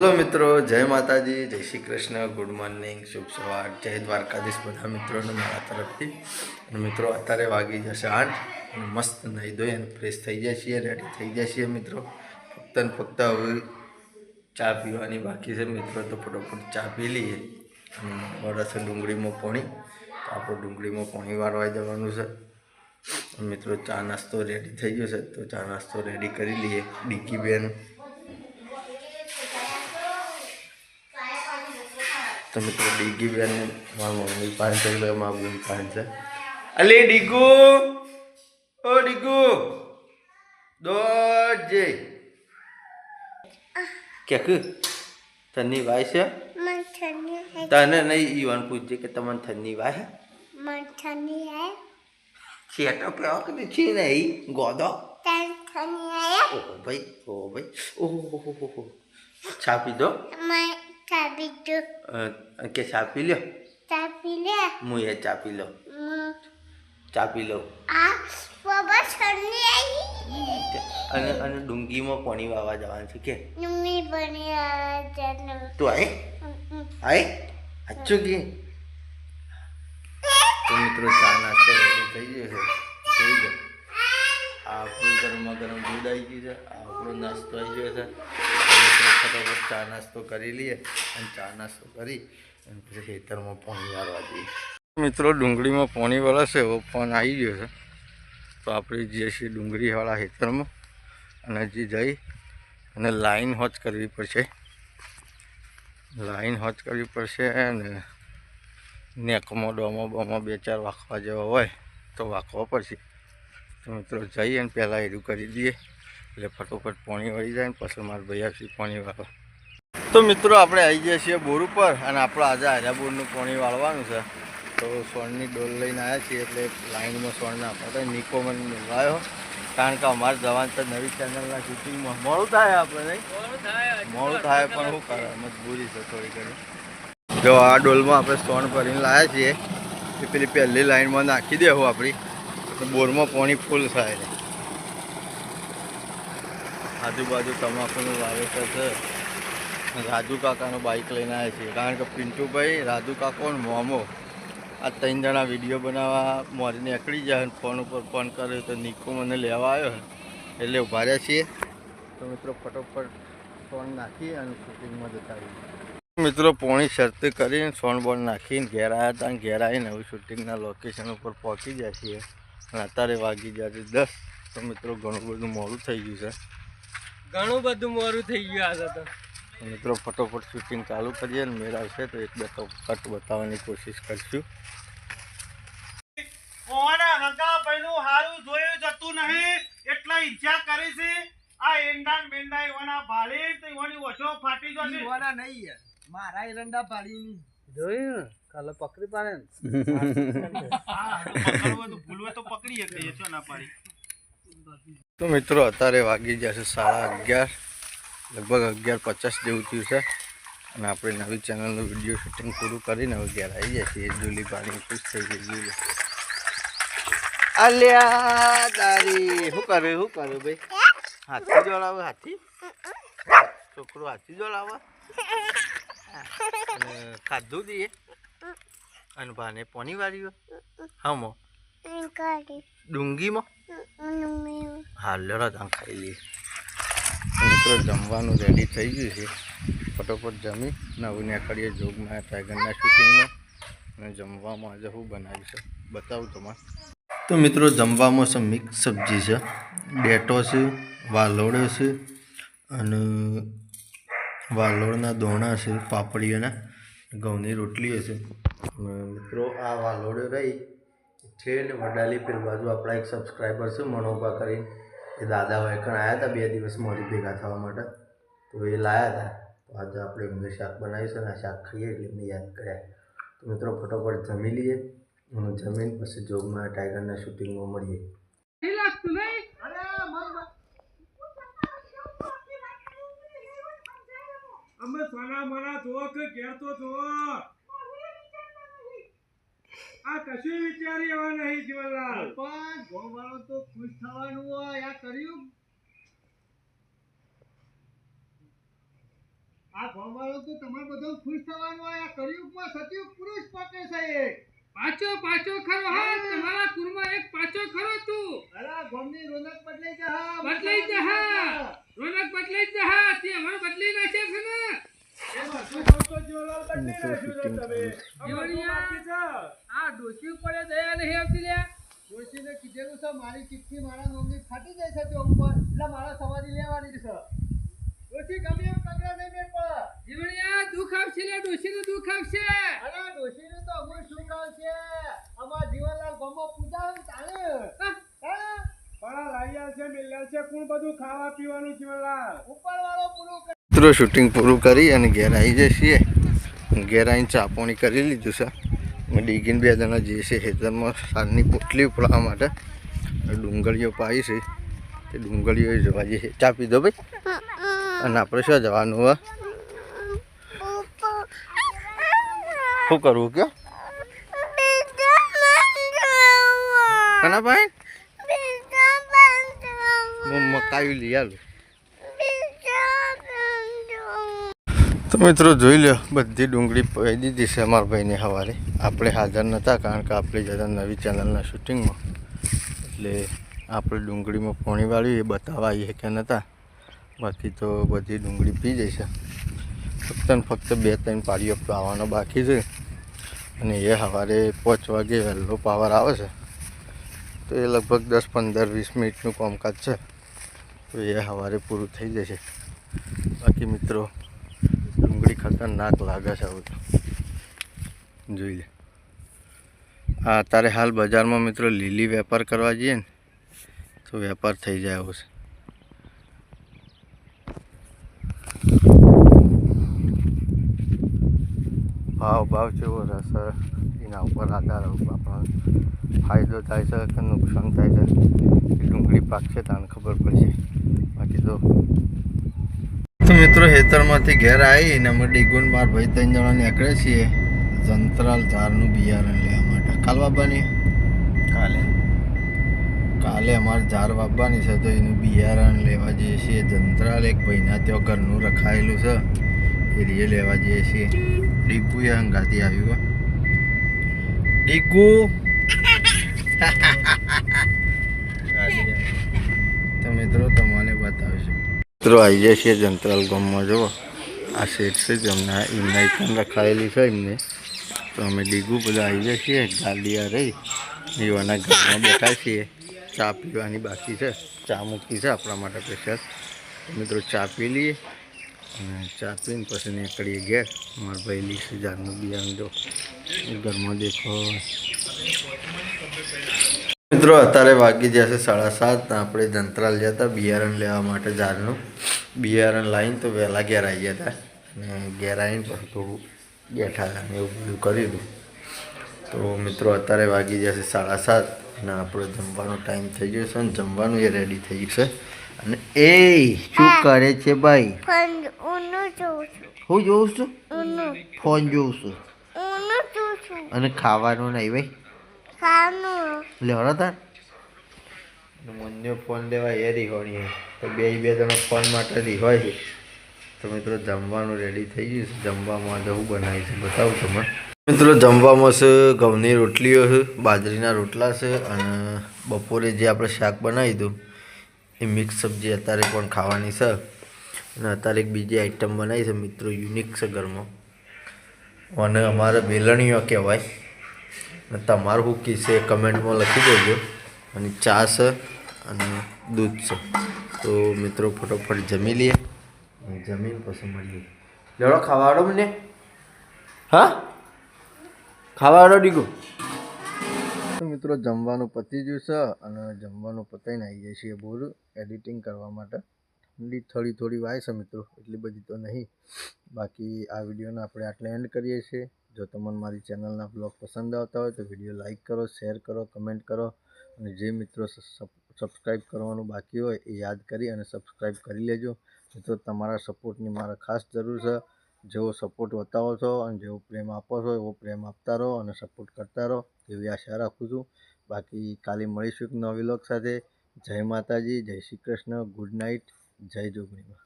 Hello મિત્રો, જય માતાજી, જય શ્રી કૃષ્ણ, ગુડ મોર્નિંગ, શુભ સવાર, જય દ્વારકાધીશ બધા મિત્રોને મારા તરફથી. મિત્રો, અત્યારે વાગી જશે આઠ અને મસ્ત નાહી ધોઈ અને ફ્રેશ થઈ જાય છીએ રેડી થઈ જાય છીએ મિત્રો. ફક્ત ને ફક્ત હવે ચા પીવાની બાકી છે. મિત્રો, તો ફટોફટ ચા પી લઈએ. અને વરસ ડુંગળીમાં પોણી, તો આપણે ડુંગળીમાં પોણી વાળવા જવાનું છે. મિત્રો, ચા નાસ્તો રેડી થઈ ગયો છે, તો ચા નાસ્તો રેડી કરી લઈએ. ડીકી બેન તો મિત્રો ડીગી બેન મારા મમ્મી પાસે મારા મમ્મી પાસે અલે ડીગુ! ઓ ડીગુ! દોજે કે કે તની વાય છે? તને નહીં ઈવાન પૂછજે કે તમને થની વાય મન થની હે. છેટો પ્યો કે છે નહીં ગોદો. તન થની હે? ઓ ભાઈ ઓ ભાઈ ઓહો છાપી દો. મેં બીજું? કે ચા લ્યો? ચાપી લે? હું એ ચા લો ચાપી લો આ બાબા છરની આવી. અને અને ડુંગીમાં પાણી વાવા જવાનું છે કે? ડુંગી પાણી વાવા તું આય? આય? અચ્છું કે? તો મિત્રો ચા નાસ્તો થઈ ગયો છે. થઈ ગયો. આપણું ગરમા ગરમ દૂધ આવી ગયું છે. આપણો નાસ્તો આવી ગયો છે. મિત્રો ફટાફટ ચા નાસ્તો કરી લઈએ અને ચા નાસ્તો કરી અને પછી ખેતરમાં પાણી વાળવા જઈએ. મિત્રો, ડુંગળીમાં પાણી વળશે એવો ફોન આવી ગયો છે. તો આપણે જઈએ છીએ ડુંગળીવાળા ખેતરમાં અને હજી જઈ અને લાઈન હોચ કરવી પડશે. લાઈન હોચ કરવી પડશે અને નેકમાં, ડોમો, બોમો બે ચાર વાંકવા જેવા હોય તો વાંખવા પડશે. તો મિત્રો જઈ અને પહેલાં એરું કરી દઈએ. એટલે ફટોફટ પાણી વળી જાય ને પછી મારા ભાઈ આવશે પાણી વાળો તો મિત્રો આપણે આવી જઈએ છીએ બોર ઉપર અને આપણે આજે આર્યાબોરનું પાણી વાળવાનું છે. તો સોણની ડોલ લઈને આવ્યા છીએ એટલે લાઈનમાં સોણ નાખવા તો નિકો મને બોલાયો કારણ કે અમારે જવાન તો નવી ચેનલના શૂટિંગમાં મોડું થાય આપણે મોડું થાય પણ શું કરે મજબૂરી છે થોડી ઘણી. જો આ ડોલમાં આપણે સોણ ભરીને લાવ્યા છીએ. એ પેલી પહેલી લાઈનમાં નાખી દેવું આપણી. તો બોરમાં પાણી ફૂલ થાય. છે આજુબાજુ તમાકુનું વાવેતર છે. રાજુ કાકાનો બાઇક લઈને આવ્યા છીએ. કારણ કે પિન્ટુભાઈ, રાજુ કાકો અને મોમો આ ત્રણ જણા વીડિયો બનાવવા મોરી નીકળી જાય ફોન ઉપર ફોન કર્યો તો નિકો મને લેવા આવ્યો એટલે ઊભા રહ્યા છીએ. તો મિત્રો ફટોફટ ફોન નાખી અને શૂટિંગમાં જતા મિત્રો પોણી શરતી કરીને સોન બોન નાખીને ઘેર આવ્યા હતા અને ઘેર આવીને હવે શૂટિંગના લોકેશન ઉપર પહોંચી જાય છીએ. અને અત્યારે વાગી જાય છે દસ. તો મિત્રો ઘણું બધું મોડું થઈ ગયું છે. ઘણું બધું મોરું થઈ ગયું આજે તો મિત્રો ફટોફટ શૂટિંગ ચાલુ કરીએ અને મેળ આવશે તો એક બે તો કટ બતાવવાની કોશિશ કરશું કોણે હગા પહેલું હારું જોયું જતું નહીં એટલા ઈચ્છા કરી છે આ એંડા બેંડા એવાના ભાળી તો એવાની ઓછો ફાટી જશે વાના નહીં યાર મારા એરંડા પાડી જોયું કાલે પકડી પાડે ને હા, પકડવું તો ભૂલવું તો પકડી શકીએ છો ના પાડી તો મિત્રો અત્યારે વાગી જશે સાડા અગિયાર લગભગ અગિયાર પચાસ જેવું થયું છે. અને આપણે નવી ચેનલનું વીડિયો શૂટિંગ પૂરું કરીને હવે ઘેર આવી જાય છીએ. જુલી પાણી ખુશ થઈ ગઈ જુલી. અલ્યા તારી શું કરે શું કરે ભાઈ? હાથી જોડાવે હાથી. છોકરો હાથી જોડાવે. અને ખાધું દઈએ અને ભાને પોની વાળી હમો? ડુંગીમાં? હાલ લેડો ખાઈ લઈએ મિત્રો જમવાનું રેડી થઈ ગયું છે. ફટોફટ જમી, નવું નીકળીએ જોગમાં, ટાઈગરના શૂટિંગમાં અને જમવામાં આજે હું બનાવી છે બતાવું તમારે. તો મિત્રો, જમવામાં છે મિક્સ સબ્જી છે. ડેટો છે, વાલોડો છે, અને વાલોડના દોણા છે, પાપડીઓના, ઘઉંની છે. અને મિત્રો, આ વાલોડો રહી ઠેઠ વડાલી પેલ બાજુ આપણા એક સબસ્ક્રાઈબર છે, મનોભા કરીને. એ દાદા વાયકણ આવ્યા હતા બે દિવસ મોડી ભેગા થવા માટે. તો એ લાયા હતા. તો આજે આપણે એમને શાક બનાવ્યું છે અને આ શાક ખાઈએ એટલે એમને યાદ કર્યા. તો મિત્રો ફટોફટ જમી લઈએ અને જમીન પછી જોગમાં ટાઈગરના શૂટિંગમાં મળીએ. અમે સોના મના જોવો કે ઘેર તો જોવો આ કશું વિચારી એવા નહીં જીવનલાલ. પણ ગોવાળો તો ખુશ થવાનું હોય આ કર્યું? આ ગોવાળો તો તમારે બધો ખુશ થવાનું આ કળિયુગમાં સતયુગ પુરુષ પકે છે એક. પાછો પાછો ખરો. હા તમારા કુરમાં એક પાછો ખરો તું. અરે ગોમની રોનક બદલાઈ જા બદલાઈ જા હા. રોનક બદલાઈ જ હા. તે અમારે બદલી નાખે છે ને. મારી સવારી લેવાની છે ડોશી ગમે એમ આવશે લે ડોશીનું દુઃખ આવશે અરે ડોશીનું તો અમુક શું કામ છે અમાર જીવનલાલ ગામમાં પૂજા હોય ને ચાલે ચાલે પણ લાયા છે મેલ્યા છે કોણ બધું ખાવા પીવાનું જીવનલાલ ઉપરવાળો પૂરું. મિત્રો શૂટિંગ પૂરું કરી અને ઘેર આવી જઈએ છીએ. ઘેર આવીને ચાપોણી કરી લીધું છે. ડીગીને બે જણા જે છે ખેતરમાં સારની પોટલી ઉપડાવવા માટે. ડુંગળીઓ પાઈ છે. તે ડુંગળીઓ જવા જઈએ. ચા પીધો ભાઈ. અને આપણે શું જવાનું હવે? શું કરવું કયો? કના ભાઈ? હું મકાઈ લઈ આલું. તો મિત્રો જોઈ લો બધી ડુંગળી પાઈ દીધી છે અમારા ભાઈને સવારે આપણે હાજર નહોતા કારણ કે આપણે જતા નવી ચેનલના શૂટિંગમાં એટલે આપણે ડુંગળીમાં પોણી વાળ્યું, એ બતાવવા આવીએ કે નહોતા બાકી તો બધી ડુંગળી પી જઈ છે. ફક્ત ફક્ત બે ત્રણ પાડીઓ પાવાનો બાકી છે. અને એ સવારે પાંચ વાગે વહેલો પાવર આવે છે. તો એ લગભગ દસ પંદર વીસ મિનિટનું કામકાજ છે. તો એ સવારે પૂરું થઈ જશે. બાકી મિત્રો ડુંગળી ખતરનાક લાગે છે આવું જોઈ લે. હા અત્યારે હાલ બજારમાં મિત્રો લીલી વેપાર કરવા જઈએ ને, તો વેપાર થઈ જાય એવો છે. ભાવ ભાવ કેવો રહેશે એના ઉપર આધાર આપણો ફાયદો થાય છે કે નુકસાન થાય છે? ડુંગળી પાકશે તાને ખબર પડશે. બાકી તો મિત્રો હેતરમાંથી ઘેર આવીને અમે ડીગુન બાર ભાઈ ત્રણ જણા નીકળે છીએ. જંતરાલ ઝાડનું બિયારણ લેવા માટે. કાલ વાપવાની કાલે. કાલે અમારે ઝાડ વાપવાની છે તો એનું બિયારણ લેવા જઈએ છીએ. જંતરાલ એક ભાઈના ત્યાં ઘરનું રખાયેલું છે. એ રીએ લેવા જઈએ છીએ. ડીગુ એ હંગાથી આવ્યું. ડીગુ! તો મિત્રો તમને બતાવશું. મિત્રો આવી જાય છે જંતરાલ ગામમાં જુઓ આ શેઠ છે જેમના એમના એકન રખાયેલી છે એમને. તો અમે ડીગું બધા આવી જાય છીએ, ગાડીયા રહી. એવાના ઘરમાં બેઠા છીએ. ચા પીવાની બાકી છે. ચા મૂકી છે આપણા માટે સ્પેશિયલ મિત્રો, ચા પી લઈએ. અને ચા પીને પછી નીકળીએ ઘેર. મારા ભાઈ લીસ હજારનું બિયારણ, જો. ઘરમાં દેખો મિત્રો અત્યારે વાગી જશે સાડા સાત. ને આપણે જંતરાલ ગયા હતા બિયારણ લેવા માટે ઝાડનું બિયારણ લાવીને તો વહેલા ઘેર આવી ગયા હતા. અને ઘેર આવીને પછી થોડું બેઠા હતા એવું બધું કર્યું હતું તો મિત્રો અત્યારે વાગી જશે સાડા સાત અને આપણો જમવાનો ટાઈમ થઈ ગયો છે અને જમવાનું એ રેડી થઈ ગયું છે. અને એ શું કરે છે ભાઈ? હું જોઉં છું? ફોન જોઉં છું. અને ખાવાનું નહીં ભાઈ? ખાનું લેવાનો તાર. મને ફોન લેવા એ રીહોણી તો બે બે જણા ફોન માટે રીહોય છે તો મિત્રો જમવાનું રેડી થઈ ગયું છે. જમવામાં આજે હું બનાવી છે બતાવું તમને. મિત્રો જમવામાં છે ઘઉંની રોટલીઓ છે બાજરીના રોટલા છે અને બપોરે જે આપણે શાક બનાવી દઉં એ મિક્સ સબ્જી અત્યારે પણ ખાવાની છે. અને અત્યારે એક બીજી આઈટમ બનાવી છે મિત્રો યુનિક છે ઘરમાં. અને અમારે બેલણીઓ કહેવાય. તમારું હું કીશે એ કમેન્ટમાં લખી દેજો. અને ચા છે અને દૂધ છે. તો મિત્રો ફટોફટ જમી લઈએ. જમીન પછી મળીએ. લેવડો, ખાવાડો મને? હા? ખાવાડો, ડીગો? મિત્રો જમવાનું પતી ગયું છે અને જમવાનું પતાઈને આવી જાય છે બોર એડિટિંગ કરવા માટે. ઠંડી થોડી થોડી વાય છે મિત્રો, એટલી બધી તો નહીં. બાકી આ વિડીયોને આપણે આટલે એન્ડ કરીએ છીએ. જો તમને મારી ચેનલના બ્લોગ પસંદ આવતા હોય તો વીડિયો લાઇક કરો, શેર કરો, કમેન્ટ કરો અને જે મિત્રો સબસ્ક્રાઈબ કરવાનું બાકી હોય એ યાદ કરી અને સબસ્ક્રાઈબ કરી લેજો. મિત્રો, તમારા સપોર્ટની મારે ખાસ જરૂર છે. જેવો સપોર્ટ બતાવો છો અને જેવો પ્રેમ આપો છો, એવો પ્રેમ આપતા રહો અને સપોર્ટ કરતા રહો એવી આશા રાખું છું. બાકી કાલે મળીશું એક નવી લોક સાથે. જય માતાજી, જય શ્રી કૃષ્ણ, ગુડ નાઇટ, જય જોગણીમાં.